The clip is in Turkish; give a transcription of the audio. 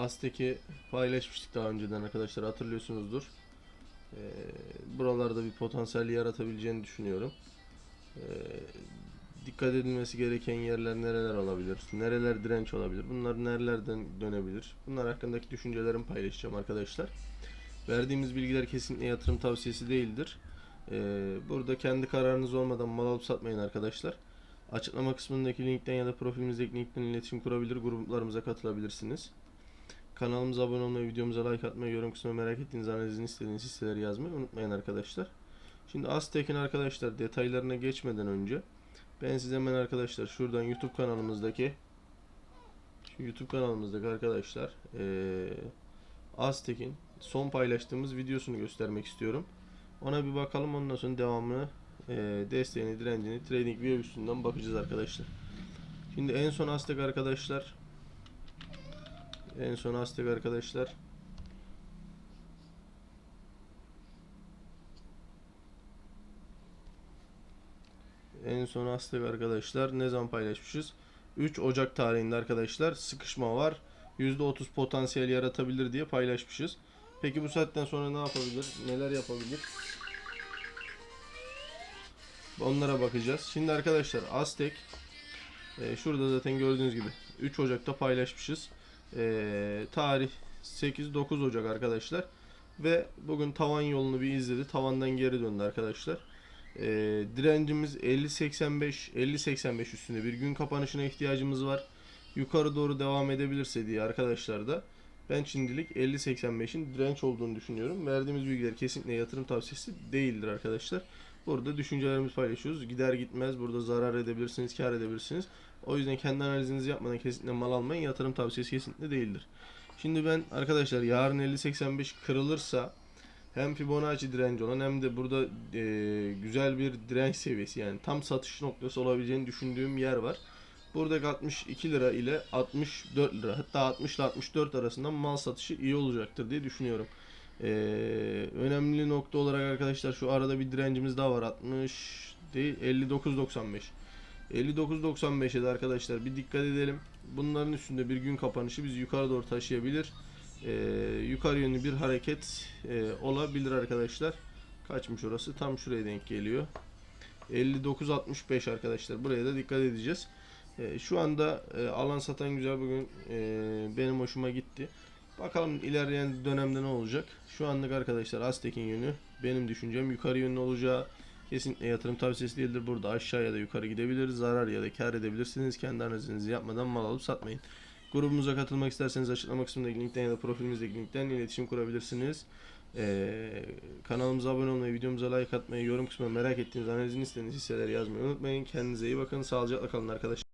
Aztek'i paylaşmıştık daha önceden arkadaşlar hatırlıyorsunuzdur. Ee, buralarda bir potansiyel yaratabileceğini düşünüyorum. Ee, dikkat edilmesi gereken yerler nereler olabilir? Nereler direnç olabilir? Bunlar nerelerden dönebilir? Bunlar hakkındaki düşüncelerimi paylaşacağım arkadaşlar. Verdiğimiz bilgiler kesinlikle yatırım tavsiyesi değildir. Ee, burada kendi kararınız olmadan mal alıp satmayın arkadaşlar. Açıklama kısmındaki linkten ya da profilimizdeki linkten iletişim kurabilir, gruplarımıza katılabilirsiniz. Kanalımıza abone olmayı, videomuza like atmayı, yorum kısmına merak ettiğiniz analizini istediğiniz hisseleri yazmayı unutmayın arkadaşlar. Şimdi Aztek'in arkadaşlar detaylarına geçmeden önce ben size hemen arkadaşlar şuradan YouTube kanalımızdaki YouTube kanalımızdaki arkadaşlar eee Aztek'in son paylaştığımız videosunu göstermek istiyorum. Ona bir bakalım ondan sonra devamını eee desteğini, direncini Trading View üstünden bakacağız arkadaşlar. Şimdi en son Aztek arkadaşlar en son Aztek arkadaşlar En son Aztek arkadaşlar ne zaman paylaşmışız? 3 Ocak tarihinde arkadaşlar sıkışma var. %30 potansiyel yaratabilir diye paylaşmışız. Peki bu saatten sonra ne yapabilir? Neler yapabilir? Onlara bakacağız. Şimdi arkadaşlar Aztek e, şurada zaten gördüğünüz gibi 3 Ocak'ta paylaşmışız. E, tarih 8-9 Ocak arkadaşlar. Ve bugün tavan yolunu bir izledi. Tavandan geri döndü arkadaşlar. E, direncimiz 50-85 50-85 üstünde bir gün kapanışına ihtiyacımız var. Yukarı doğru devam edebilirse diye arkadaşlar da ben şimdilik 50-85'in direnç olduğunu düşünüyorum. Verdiğimiz bilgiler kesinlikle yatırım tavsiyesi değildir arkadaşlar. Burada düşüncelerimizi paylaşıyoruz. Gider gitmez burada zarar edebilirsiniz, kar edebilirsiniz. O yüzden kendi analizinizi yapmadan kesinlikle mal almayın. Yatırım tavsiyesi kesinlikle değildir. Şimdi ben arkadaşlar yarın 50-85 kırılırsa hem Fibonacci direnci olan hem de burada e, güzel bir direnç seviyesi yani tam satış noktası olabileceğini düşündüğüm yer var. Buradaki 62 lira ile 64 lira hatta 60 ile 64 arasında mal satışı iyi olacaktır diye düşünüyorum. Ee, önemli nokta olarak arkadaşlar şu arada bir direncimiz daha var 60 değil 59.95 59.95'e de arkadaşlar bir dikkat edelim. Bunların üstünde bir gün kapanışı bizi yukarı doğru taşıyabilir. Ee, yukarı yönlü bir hareket e, olabilir arkadaşlar. Kaçmış orası? Tam şuraya denk geliyor. 59.65 arkadaşlar. Buraya da dikkat edeceğiz. E, şu anda e, alan satan güzel bugün e, benim hoşuma gitti. Bakalım ilerleyen dönemde ne olacak. Şu anlık arkadaşlar Aztek'in yönü benim düşüncem yukarı yönlü olacağı kesinlikle yatırım tavsiyesi değildir. Burada aşağı ya da yukarı gidebilir. Zarar ya da kar edebilirsiniz. Kendi analizinizi yapmadan mal alıp satmayın. Grubumuza katılmak isterseniz açıklama kısmındaki linkten ya da profilimizdeki linkten iletişim kurabilirsiniz. Ee, kanalımıza abone olmayı, videomuza like atmayı, yorum kısmına merak ettiğiniz analizini istediğiniz hisseleri yazmayı unutmayın. Kendinize iyi bakın. Sağlıcakla kalın arkadaşlar.